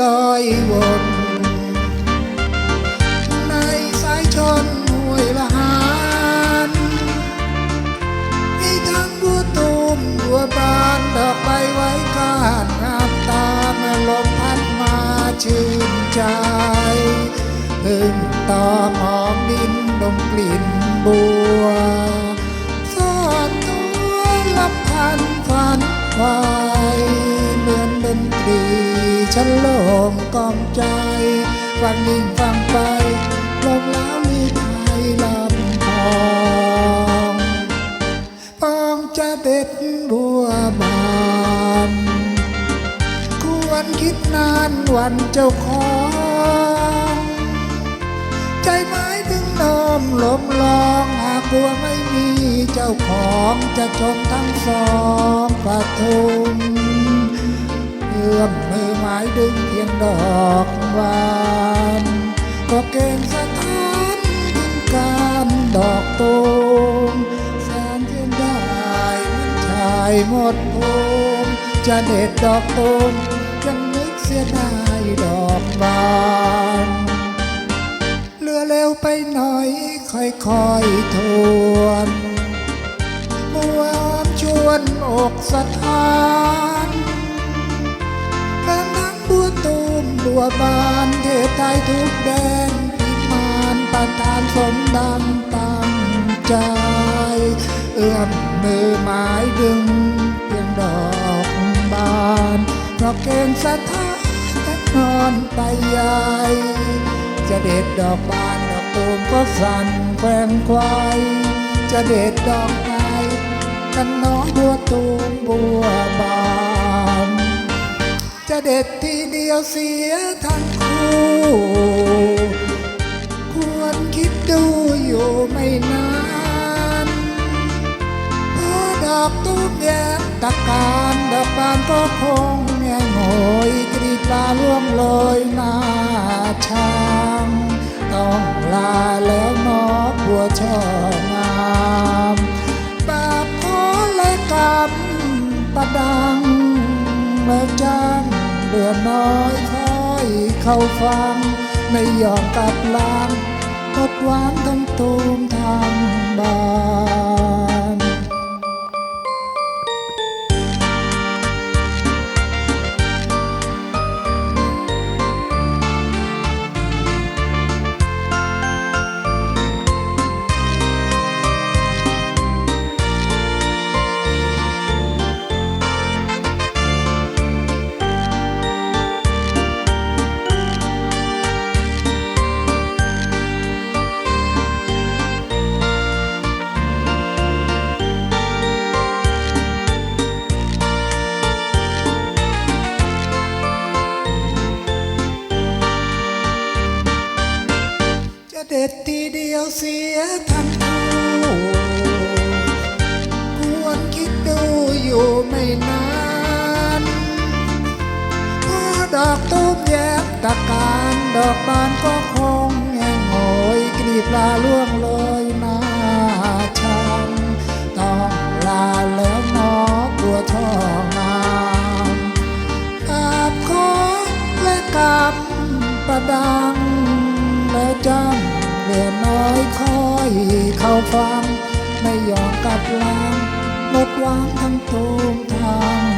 ลอยวนในสายชนห้วยละหานมีทั้งบัวตูมบัวบานดอกใบไว้กานงามตาเมื่อลมพัดมาชื่นใจพึ่งตอหอมดินดมกลิ่นบัวซ่อนตัวลำพันฝันไว้เหมือน ฉันโล่งกอมใจฟังยิ่งฟังไปลมแล้วมีไทยลำพองปองจะเด็ดบัวบานควรคิดนานวันเจ้าของ ใจไม้ถึงน้มลมลองหากบัวไม่มีเจ้าของจะชมทั้งสองปทุม เอื้อมมือไม้ดึงเพียงดอกบานก็เก่งสถานถึงการดอกตูมแสนเทียนได้มันชายหมดภูมิจะเด็ดดอกตูมยังนึกเสียดายดอกบานเรือเร็วไปหน่อยค่อยๆทวนมวนชวนอกสถาน วบานเทศไทยทุกแดนพิมานประทานสมดังตั้งใจ เอื้อมมือหมายดึงเพียงดอกบานเพราะเก่งสถานแต่นอนไปใหญ่จะเด็ดดอกบานดอกตูมก็สั่นแกว่งไกวจะเด็ดดอกไม้กันน้องบัวตูมบัวบาน ยวเสียทั้งคู่ควรคิดดูอยู่ไม่นานพอดอกตูมแย้มตะการดอกบานก็คงแงงโหยกรีดลาล่วงเลยหน้าช้างต้องลาแล้วนอบัวช่องามบาปขอและกรรมประดังเมื่อจัง เดือน้อยค่อยเข้าฟัง ไม่ยอมกลับลางอดหวานทั้งตูมทางบ้าน เด็ดทีเดียวเสียทั้งคู่ควรคิดดูอยู่ไม่นานพอดอกตูมแยบตะการดอกบานก็คงแห้งโหยกรีบลาล่วงเลยน้าช้ำต้องลาแล้วนอบัวทองงามกาบขอและกำประดังแล้วจำ เหลือน้อยคอยเข้าฟัง ไม่ยอมกลับลางหมดหวังทั้งตูมทาง